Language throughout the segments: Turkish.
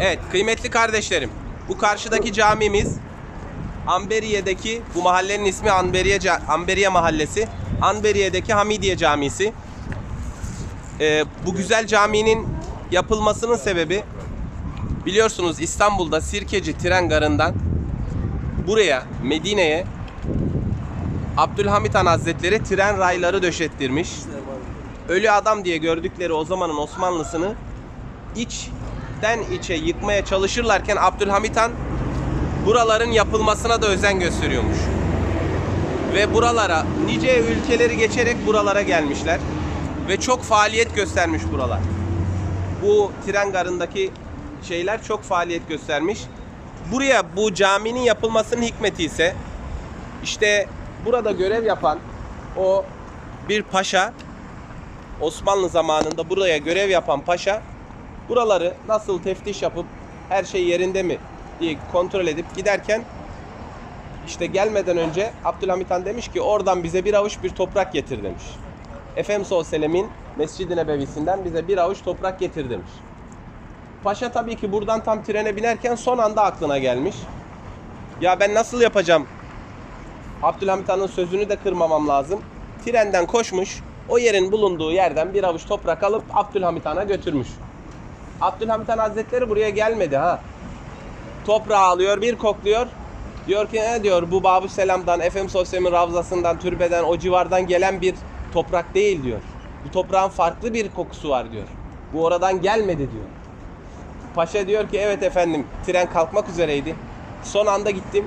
Evet kıymetli kardeşlerim. Bu karşıdaki camimiz Amberiye'deki bu mahallenin ismi Amberiye, Amberiye Mahallesi. Amberiye'deki Hamidiye Camisi. Ee, bu güzel caminin yapılmasının sebebi biliyorsunuz İstanbul'da Sirkeci tren garından buraya Medine'ye Abdülhamit Han Hazretleri tren rayları döşettirmiş. Ölü adam diye gördükleri o zamanın Osmanlısını içten içe yıkmaya çalışırlarken Abdülhamit Han buraların yapılmasına da özen gösteriyormuş. Ve buralara nice ülkeleri geçerek buralara gelmişler. Ve çok faaliyet göstermiş buralar. Bu tren garındaki şeyler çok faaliyet göstermiş. Buraya bu caminin yapılmasının hikmeti ise işte burada görev yapan o bir paşa Osmanlı zamanında buraya görev yapan paşa buraları nasıl teftiş yapıp her şey yerinde mi diye kontrol edip giderken işte gelmeden önce Abdülhamit Han demiş ki oradan bize bir avuç bir toprak getir demiş. Efendimiz sallallahu aleyhi ve sellemin Mescid-i Nebevisi'nden bize bir avuç toprak getir demiş. Paşa tabii ki buradan tam trene binerken son anda aklına gelmiş. Ya ben nasıl yapacağım? Abdülhamit Han'ın sözünü de kırmamam lazım. Trenden koşmuş, o yerin bulunduğu yerden bir avuç toprak alıp Abdülhamit Han'a götürmüş. Abdülhamit Han Hazretleri buraya gelmedi ha. Toprağı alıyor, bir kokluyor. Diyor ki ne diyor bu Babü Selam'dan, Efendimiz Aleyhisselam'ın Ravzası'ndan, türbeden, o civardan gelen bir toprak değil diyor. Bu toprağın farklı bir kokusu var diyor. Bu oradan gelmedi diyor. Paşa diyor ki evet efendim tren kalkmak üzereydi. Son anda gittim.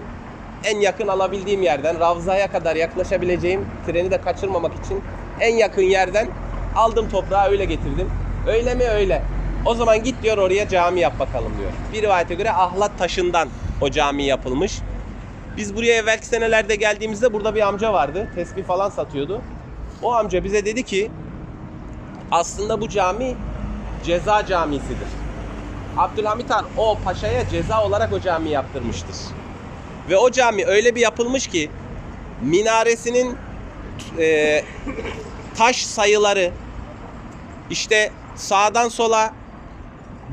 En yakın alabildiğim yerden Ravza'ya kadar yaklaşabileceğim treni de kaçırmamak için en yakın yerden aldım toprağı öyle getirdim. Öyle mi öyle. O zaman git diyor oraya cami yap bakalım diyor. Bir rivayete göre ahlat taşından o cami yapılmış. Biz buraya evvelki senelerde geldiğimizde burada bir amca vardı. Tesbih falan satıyordu. O amca bize dedi ki aslında bu cami ceza camisidir. Abdülhamit Han o paşaya ceza olarak o cami yaptırmıştır. Ve o cami öyle bir yapılmış ki minaresinin e, taş sayıları işte sağdan sola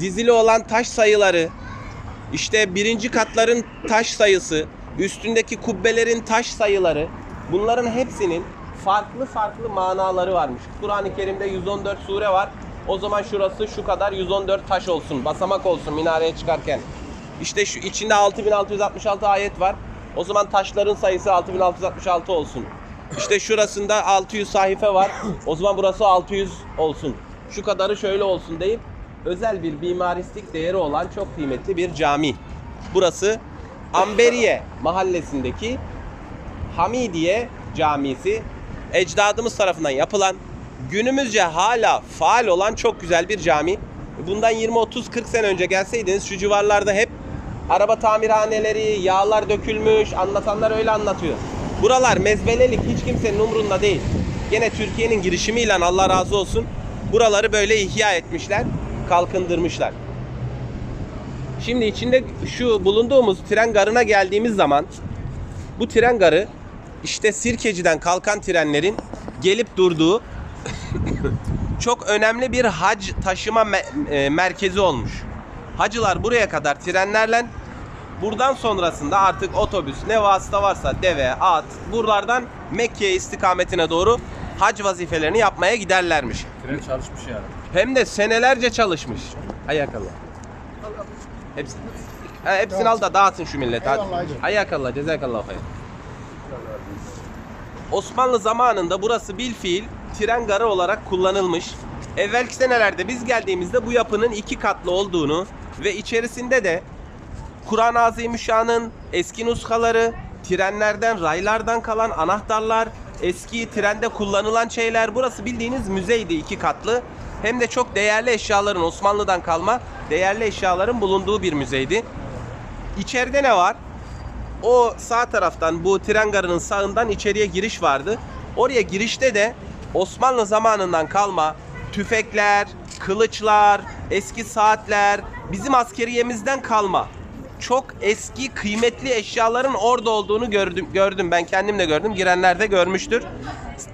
dizili olan taş sayıları işte birinci katların taş sayısı üstündeki kubbelerin taş sayıları bunların hepsinin farklı farklı manaları varmış. Kur'an-ı Kerim'de 114 sure var. O zaman şurası şu kadar 114 taş olsun, basamak olsun minareye çıkarken. İşte şu içinde 6666 ayet var. O zaman taşların sayısı 6666 olsun. İşte şurasında 600 sahife var. O zaman burası 600 olsun. Şu kadarı şöyle olsun deyip özel bir mimaristik değeri olan çok kıymetli bir cami. Burası Amberiye mahallesindeki Hamidiye Camisi ecdadımız tarafından yapılan günümüzce hala faal olan çok güzel bir cami. Bundan 20 30 40 sene önce gelseydiniz şu civarlarda hep araba tamirhaneleri, yağlar dökülmüş, anlatanlar öyle anlatıyor. Buralar mezbelelik hiç kimsenin umrunda değil. Gene Türkiye'nin girişimiyle Allah razı olsun buraları böyle ihya etmişler, kalkındırmışlar. Şimdi içinde şu bulunduğumuz tren garına geldiğimiz zaman bu tren garı işte Sirkeci'den kalkan trenlerin gelip durduğu çok önemli bir hac taşıma me- e, merkezi olmuş. Hacılar buraya kadar trenlerle buradan sonrasında artık otobüs ne vasıta varsa deve, at buralardan Mekke'ye istikametine doğru hac vazifelerini yapmaya giderlermiş. Tren çalışmış yani. Hem de senelerce çalışmış. Ayakallah. Hepsini. Ha, hepsini al da dağıtın şu millete. Hadi. Hacı. Ayakallah, cezakallah hayır. Osmanlı zamanında burası bil fiil tren garı olarak kullanılmış. Evvelki senelerde biz geldiğimizde bu yapının iki katlı olduğunu ve içerisinde de Kur'an-ı Azimüşşan'ın eski nuskaları, trenlerden, raylardan kalan anahtarlar, eski trende kullanılan şeyler. Burası bildiğiniz müzeydi iki katlı. Hem de çok değerli eşyaların Osmanlı'dan kalma değerli eşyaların bulunduğu bir müzeydi. İçeride ne var? O sağ taraftan bu tren garının sağından içeriye giriş vardı. Oraya girişte de Osmanlı zamanından kalma tüfekler, kılıçlar, eski saatler, bizim askeriyemizden kalma çok eski kıymetli eşyaların orada olduğunu gördüm gördüm ben kendim de gördüm girenler de görmüştür.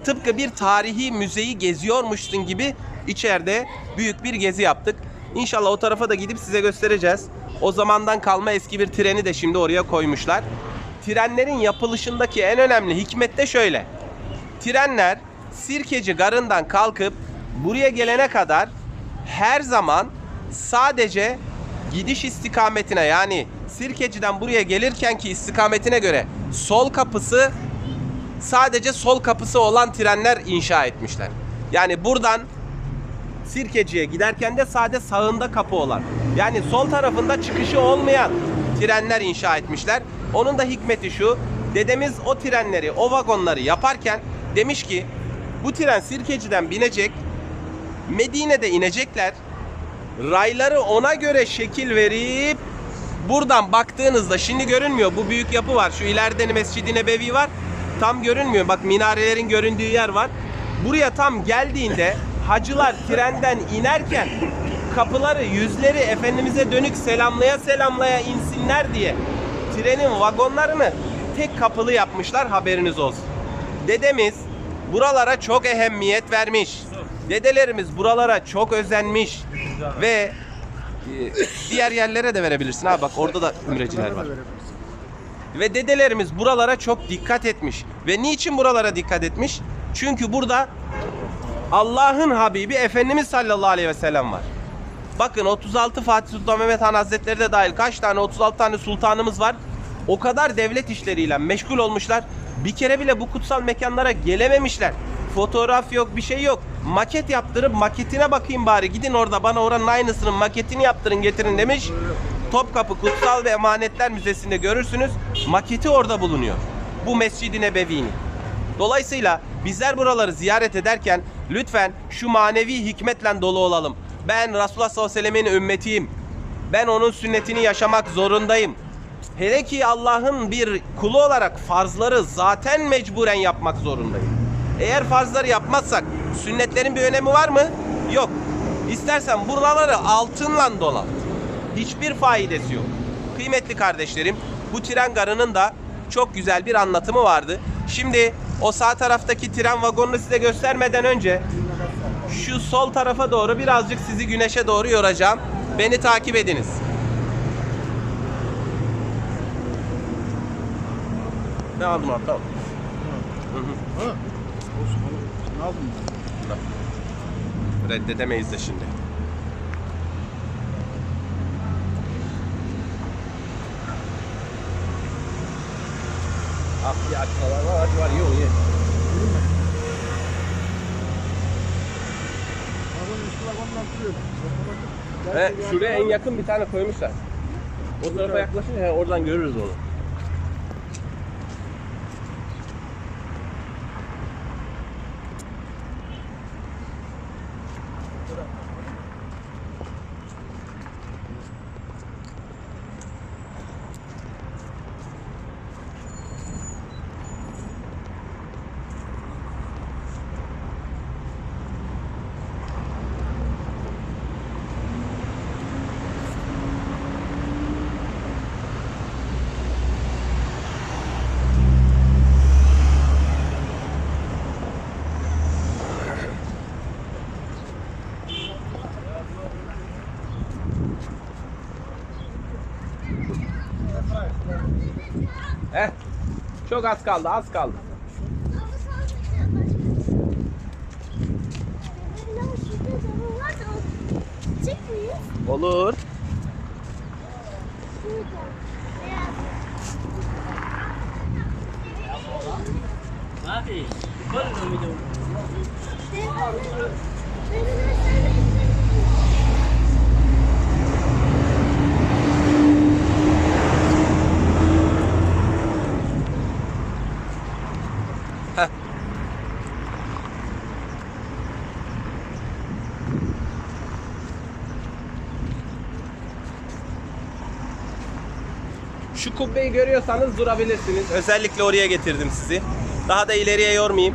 Tıpkı bir tarihi müzeyi geziyormuşsun gibi içeride büyük bir gezi yaptık. İnşallah o tarafa da gidip size göstereceğiz. O zamandan kalma eski bir treni de şimdi oraya koymuşlar. Trenlerin yapılışındaki en önemli hikmet de şöyle. Trenler Sirkeci garından kalkıp buraya gelene kadar her zaman sadece gidiş istikametine yani Sirkeci'den buraya gelirken ki istikametine göre sol kapısı sadece sol kapısı olan trenler inşa etmişler. Yani buradan Sirkeci'ye giderken de sade sağında kapı olan. Yani sol tarafında çıkışı olmayan trenler inşa etmişler. Onun da hikmeti şu. Dedemiz o trenleri, o vagonları yaparken demiş ki bu tren Sirkeci'den binecek. Medine'de inecekler. Rayları ona göre şekil verip buradan baktığınızda şimdi görünmüyor. Bu büyük yapı var. Şu ileride Mescid-i Nebevi var. Tam görünmüyor. Bak minarelerin göründüğü yer var. Buraya tam geldiğinde hacılar trenden inerken kapıları yüzleri Efendimiz'e dönük selamlaya selamlaya insinler diye trenin vagonlarını tek kapılı yapmışlar haberiniz olsun. Dedemiz buralara çok ehemmiyet vermiş. Dedelerimiz buralara çok özenmiş ve e, diğer yerlere de verebilirsin ha bak orada da ümreciler var. Ve dedelerimiz buralara çok dikkat etmiş. Ve niçin buralara dikkat etmiş? Çünkü burada Allah'ın Habibi Efendimiz sallallahu aleyhi ve sellem var. Bakın 36 Fatih Sultan Mehmet Han Hazretleri de dahil kaç tane 36 tane sultanımız var. O kadar devlet işleriyle meşgul olmuşlar. Bir kere bile bu kutsal mekanlara gelememişler. Fotoğraf yok, bir şey yok. Maket yaptırıp maketine bakayım bari. Gidin orada bana oranın aynısının maketini yaptırın getirin demiş. Topkapı Kutsal ve Emanetler Müzesi'nde görürsünüz. Maketi orada bulunuyor. Bu Mescid-i Nebevi'nin. Dolayısıyla bizler buraları ziyaret ederken lütfen şu manevi hikmetle dolu olalım. Ben Resulullah sallallahu aleyhi ve sellemin ümmetiyim. Ben onun sünnetini yaşamak zorundayım. Hele ki Allah'ın bir kulu olarak farzları zaten mecburen yapmak zorundayım. Eğer farzları yapmazsak sünnetlerin bir önemi var mı? Yok. İstersen buraları altınla donat. Hiçbir faidesi yok. Kıymetli kardeşlerim, bu tren garının da çok güzel bir anlatımı vardı. Şimdi o sağ taraftaki tren vagonunu size göstermeden önce şu sol tarafa doğru birazcık sizi güneşe doğru yoracağım. Beni takip ediniz. Ne aldım abi tamam. Ha? Olsun oğlum. Ne aldın? Reddedemeyiz de şimdi. Ah bir açmalar var, var, iyi ol, iyi. Arabanın üstü vagonlar duruyor. He, şuraya en yakın bir tane koymuşlar. O tarafa yaklaşınca he, oradan görürüz onu. He. Çok az kaldı, az kaldı. Olur. Abi, yukarı mı bir de? Heh. Şu kubbeyi görüyorsanız durabilirsiniz. Özellikle oraya getirdim sizi. Daha da ileriye yormayayım.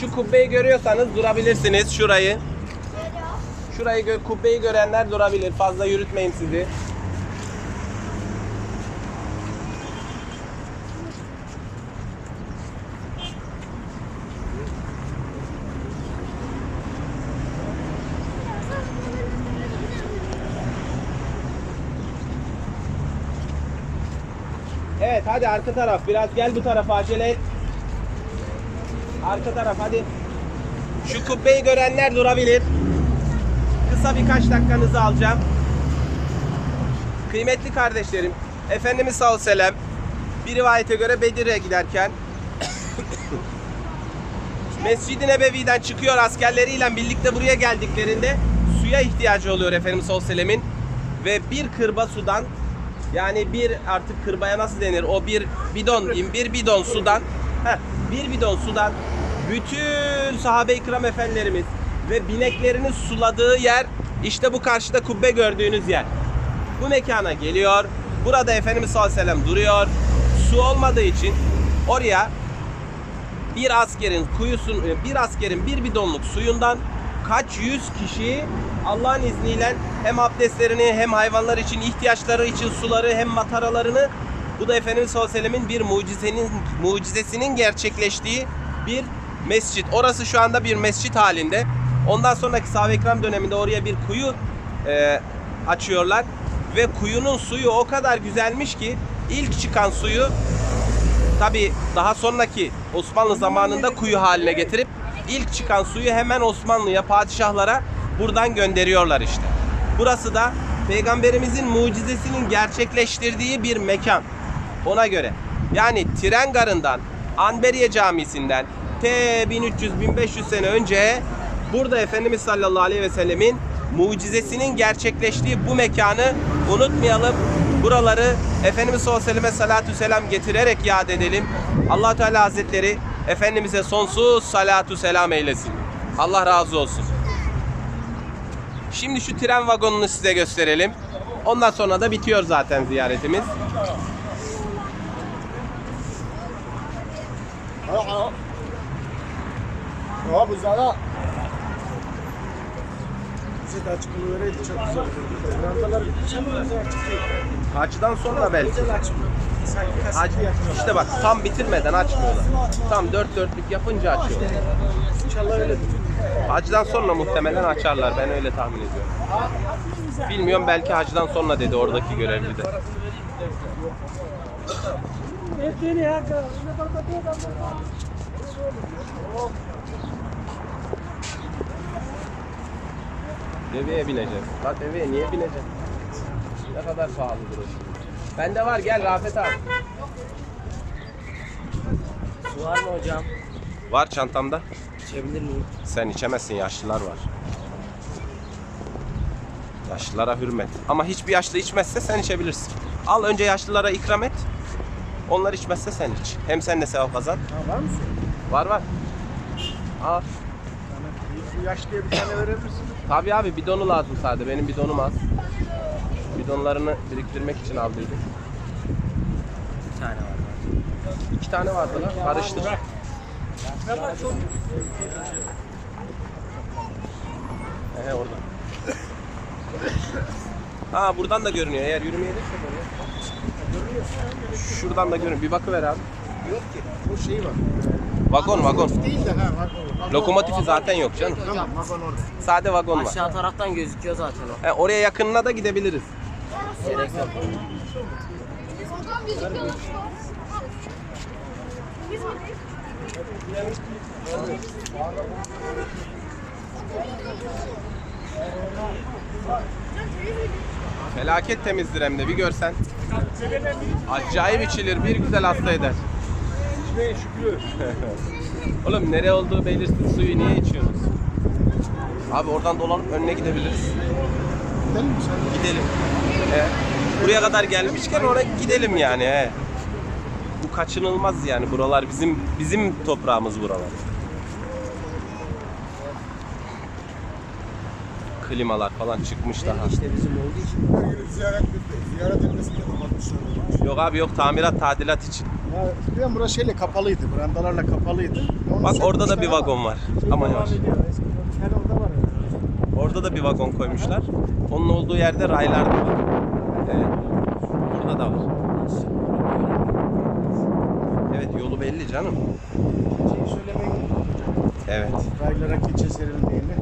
Şu kubbeyi görüyorsanız durabilirsiniz. Şurayı. Şurayı gö- kubbeyi görenler durabilir. Fazla yürütmeyin sizi. Hadi arka taraf biraz gel bu tarafa acele et. Arka taraf hadi. Şu kubbeyi görenler durabilir. Kısa birkaç dakikanızı alacağım. Kıymetli kardeşlerim, Efendimiz sallallahu aleyhi ve sellem bir rivayete göre Bedir'e giderken Mescid-i Nebevi'den çıkıyor askerleriyle birlikte buraya geldiklerinde suya ihtiyacı oluyor Efendimiz sallallahu aleyhi ve bir kırba sudan yani bir artık kırbaya nasıl denir o bir bidon diyeyim bir bidon sudan heh, bir bidon sudan bütün sahabe-i kiram efendilerimiz ve bineklerini suladığı yer işte bu karşıda kubbe gördüğünüz yer. Bu mekana geliyor. Burada Efendimiz sallallahu aleyhi ve sellem duruyor. Su olmadığı için oraya bir askerin kuyusun bir askerin bir bidonluk suyundan kaç yüz kişi Allah'ın izniyle hem abdestlerini hem hayvanlar için ihtiyaçları için suları hem mataralarını bu da Efendimiz sallallahu aleyhi ve bir mucizenin mucizesinin gerçekleştiği bir mescit. Orası şu anda bir mescit halinde. Ondan sonraki sahabe-i kiram döneminde oraya bir kuyu e, açıyorlar ve kuyunun suyu o kadar güzelmiş ki ilk çıkan suyu Tabi daha sonraki Osmanlı zamanında kuyu haline getirip ilk çıkan suyu hemen Osmanlı'ya, padişahlara buradan gönderiyorlar işte. Burası da peygamberimizin mucizesinin gerçekleştirdiği bir mekan. Ona göre. Yani tren garından, Anberiye Camisi'nden T 1300-1500 sene önce burada Efendimiz sallallahu aleyhi ve sellemin mucizesinin gerçekleştiği bu mekanı unutmayalım. Buraları Efendimiz sallallahu aleyhi ve selam getirerek yad edelim. allah Teala Hazretleri Efendimiz'e sonsuz salatu selam eylesin. Allah razı olsun. Şimdi şu tren vagonunu size gösterelim. Ondan sonra da bitiyor zaten ziyaretimiz. Ya bu zara. Bize de açık çok güzel. Rantalar. Hacdan sonra belki. Yapmıyor. işte bak tam bitirmeden açmıyorlar. Tam dört dörtlük yapınca açıyorlar. İnşallah öyledir. Hacdan sonra muhtemelen açarlar. Ben öyle tahmin ediyorum. Bilmiyorum belki hacdan sonra dedi oradaki görevli de. Deveye bineceğiz. La deveye niye bineceğiz? Ne kadar pahalıdır o şimdi. Bende var gel Rafet abi. Su var mı hocam? Var çantamda. İçebilir miyim? Sen içemezsin yaşlılar var. Yaşlılara hürmet. Ama hiçbir yaşlı içmezse sen içebilirsin. Al önce yaşlılara ikram et. Onlar içmezse sen iç. Hem sen de sevap kazan. Ha, var mı su? Var var. Al. Bu yaşlıya bir tane verir misin? Tabii abi bidonu lazım sadece. Benim bidonum az. Bidonlarını biriktirmek için aldıydım. Bir tane var. İki tane vardı lan. Karıştır. Ehe orada. Ha buradan da görünüyor. Eğer yürümeye gelirsek oraya. Şuradan da görünüyor. Bir bakıver abi. Yok ki. Bu şey var. Vagon vagon. Değil de ha vagon. Lokomotifi zaten yok canım. Tamam vagon orada. Sade vagon var. Aşağı taraftan gözüküyor zaten o. He, oraya yakınına da gidebiliriz. Gerek yok. Felaket temizdir hem de bir görsen. Acayip içilir. Bir güzel hasta eder. İçmeye. Oğlum nere olduğu belirsiz suyu niye içiyorsunuz? Abi oradan dolanıp önüne gidebiliriz. Gidelim mi sen? Gidelim. He. Buraya kadar gelmişken oraya gidelim yani. He. Bu kaçınılmaz yani. Buralar bizim bizim toprağımız buralar. Klimalar falan çıkmış daha. İşte bizim olduğu için. Ziyaret, ziyaret etmesini kapatmışlar. Yok abi yok tamirat tadilat için. Ya burası şeyle kapalıydı. Brandalarla kapalıydı. Onu Bak orada da bir ama vagon var. Ama devam yavaş. ediyor. Eskiden bir tane orada var. ya. Orada da bir vagon koymuşlar. Onun olduğu yerde raylar da var. Evet. Burada da var. Evet yolu belli canım. Şeyi söylemek Evet. raylara keçe serildiğini.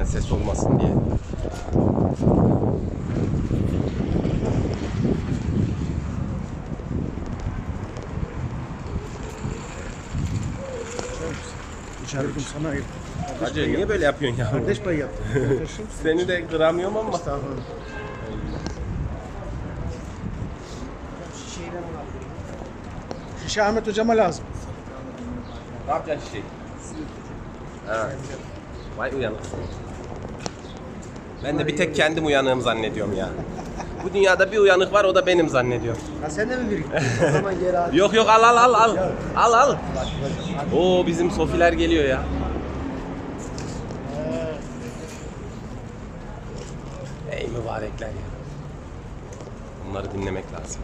Ee, ses olmasın diye. Çarpım sana ayıp. Hacı niye böyle yapıyorsun ya? Kardeş payı yaptım. Kardeşim. Seni de kıramıyorum ama. Estağfurullah. Şişe Ahmet hocama lazım. Ne yapacaksın şey? Ha. Vay uyanık. Ben de bir tek kendim uyanığım zannediyorum ya. Bu dünyada bir uyanık var o da benim zannediyorum. Ha sen de mi biriktin? o zaman geri al. Yok yok al al al al. Al al. Oo bizim sofiler geliyor ya. Ey mübarekler ya. Bunları dinlemek lazım.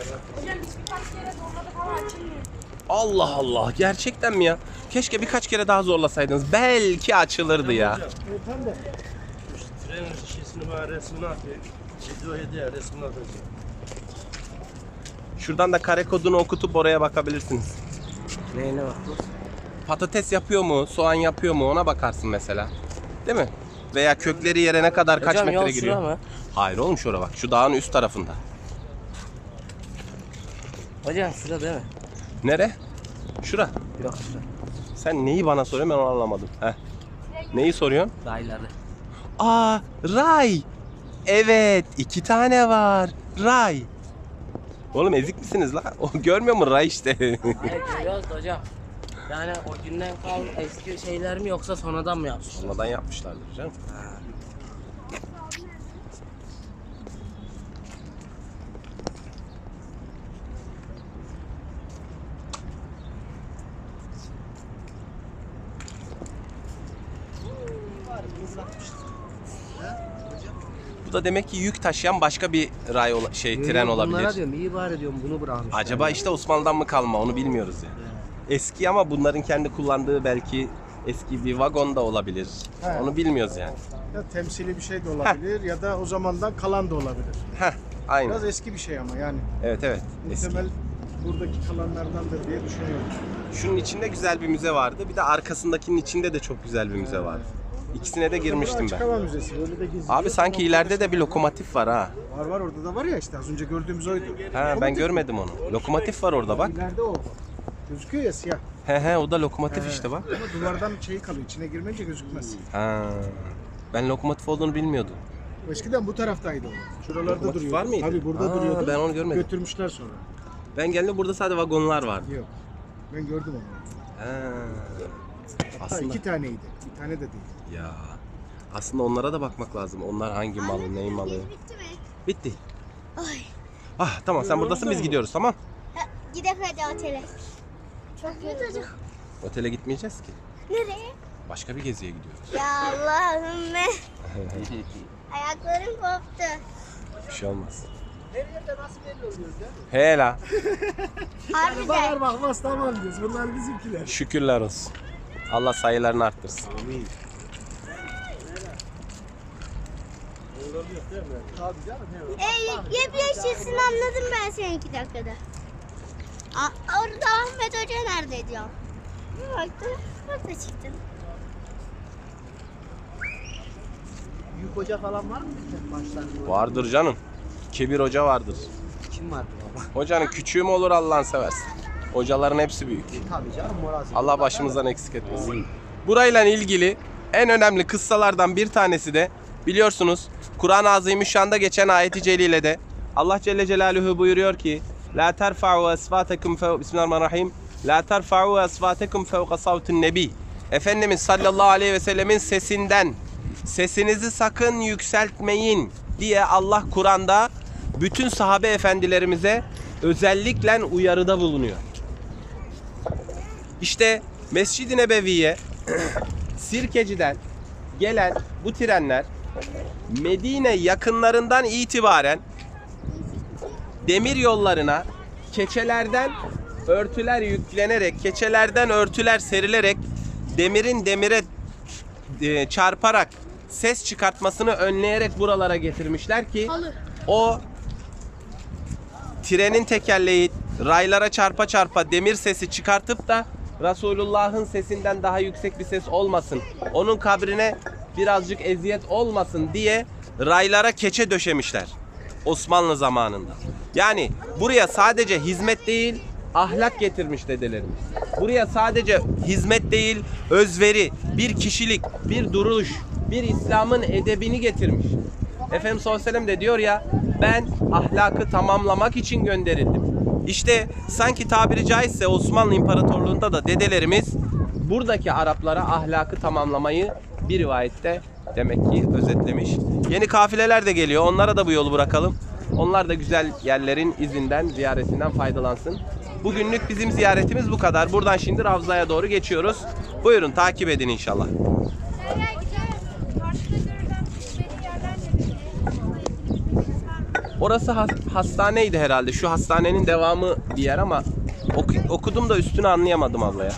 Hocam biz birkaç kere zorladık ama açılmıyor. Allah Allah gerçekten mi ya? Keşke birkaç kere daha zorlasaydınız. Belki açılırdı ya. Tam da. Trenin şişesini var resmini atıyor. Video hediye resmini atacak. Şuradan da kare kodunu okutup oraya bakabilirsiniz. Neyine bakıyorsun? Patates yapıyor mu, soğan yapıyor mu ona bakarsın mesela. Değil mi? Veya kökleri yere ne kadar kaç Hocam metre yol giriyor? şura mı? Hayır oğlum şura bak. Şu dağın üst tarafında. Hocam şurada değil mi? Nere? Şura. Yok şurada. Sen neyi bana soruyorsun ben onu anlamadım. Heh. Neyi soruyorsun? Dayıları. Aa, ray. Evet, iki tane var. Ray. Oğlum ezik misiniz la? O görmüyor mu ray işte? Evet görüyoruz da hocam. Yani o günden kal eski şeyler mi yoksa sonradan mı yapmış? Sonradan yapmışlardır canım. Bu da demek ki yük taşıyan başka bir ray ola- şey tren olabilir. Bunlara diyorum iyi bari diyorum bunu bırakmışlar. Acaba işte Osmanlı'dan mı kalma onu bilmiyoruz yani. Eski ama bunların kendi kullandığı belki eski bir vagon da olabilir. He. Onu bilmiyoruz yani. Ya temsili bir şey de olabilir ya da o zamandan kalan da olabilir. Heh, aynen. Biraz eski bir şey ama yani. Evet evet. Eski. Muhtemel buradaki kalanlardandır diye düşünüyorum. Şunun içinde güzel bir müze vardı. Bir de arkasındakinin içinde de çok güzel bir müze vardı. İkisine de girmiştim Açık ben. hava müzesi böyle de geziyor. Abi sanki ileride de bir lokomotif var ha. Var var orada da var ya işte az önce gördüğümüz oydu. Ha ben görmedim onu. Lokomotif var orada bak. İleride o. Gözüküyor ya siyah. He he o da lokomotif işte bak. Ama duvardan şeyi kalıyor. içine girmeyince gözükmez. Ha. Ben lokomotif olduğunu bilmiyordum. Eskiden bu taraftaydı o. Şuralarda Lokomotif duruyordu. var mıydı? Tabii burada Aa, duruyordu. ben onu görmedim. Götürmüşler sonra. Ben geldim burada sadece vagonlar vardı. Yok. Ben gördüm onu. Ha. Hatta Aslında iki taneydi. Bir tane de değil. Ya aslında onlara da bakmak lazım. Onlar hangi malı, ney malı. Bitti mi? Bitti. Ay. Ah tamam sen buradasın biz gidiyoruz tamam. Ha, gidelim hadi otele. Çok yoruldum. Otele gitmeyeceğiz ki. Nereye? Başka bir geziye gidiyoruz. Ya Allah'ım be. Ayaklarım koptu. Bir şey olmaz. He la. Harbiden. bakmaz tamam diyoruz. Bunlar bizimkiler. Şükürler olsun. Allah sayılarını arttırsın. Tabii canım. Ey yepyeşilsin anladım ben seni iki dakikada. A orada Ahmet Hoca nerede diyor. Bir baktım orada çıktın. Büyük hoca falan var mı bizde başlarda? Vardır canım. Kebir hoca vardır. Kim vardı baba? Hocanın küçüğü mü olur Allah'ın seversen. Hocaların hepsi büyük. Tabii canım moral. Allah başımızdan eksik etmesin. Burayla ilgili en önemli kıssalardan bir tanesi de biliyorsunuz Kur'an-ı Azimüşşan'da geçen ayeti celilede Allah Celle Celaluhu buyuruyor ki La terfa'u esvatekum fe Bismillahirrahmanirrahim La terfa'u esvatekum fevka savtun nebi Efendimiz sallallahu aleyhi ve sellemin sesinden sesinizi sakın yükseltmeyin diye Allah Kur'an'da bütün sahabe efendilerimize özellikle uyarıda bulunuyor. İşte Mescid-i Nebevi'ye Sirkeci'den gelen bu trenler Medine yakınlarından itibaren demir yollarına keçelerden örtüler yüklenerek, keçelerden örtüler serilerek demirin demire e, çarparak ses çıkartmasını önleyerek buralara getirmişler ki o trenin tekerleği raylara çarpa çarpa demir sesi çıkartıp da Resulullah'ın sesinden daha yüksek bir ses olmasın. Onun kabrine birazcık eziyet olmasın diye raylara keçe döşemişler. Osmanlı zamanında. Yani buraya sadece hizmet değil, ahlak getirmiş dedelerimiz. Buraya sadece hizmet değil, özveri, bir kişilik, bir duruş, bir İslam'ın edebini getirmiş. Efendimiz sallallahu de diyor ya ben ahlakı tamamlamak için gönderildim. İşte sanki tabiri caizse Osmanlı İmparatorluğu'nda da dedelerimiz buradaki Araplara ahlakı tamamlamayı bir rivayette demek ki özetlemiş. Yeni kafileler de geliyor. Onlara da bu yolu bırakalım. Onlar da güzel yerlerin izinden, ziyaretinden faydalansın. Bugünlük bizim ziyaretimiz bu kadar. Buradan şimdi Ravza'ya doğru geçiyoruz. Buyurun takip edin inşallah. Orası has- hastaneydi herhalde. Şu hastanenin devamı bir yer ama oku- okudum da üstünü anlayamadım abla ya.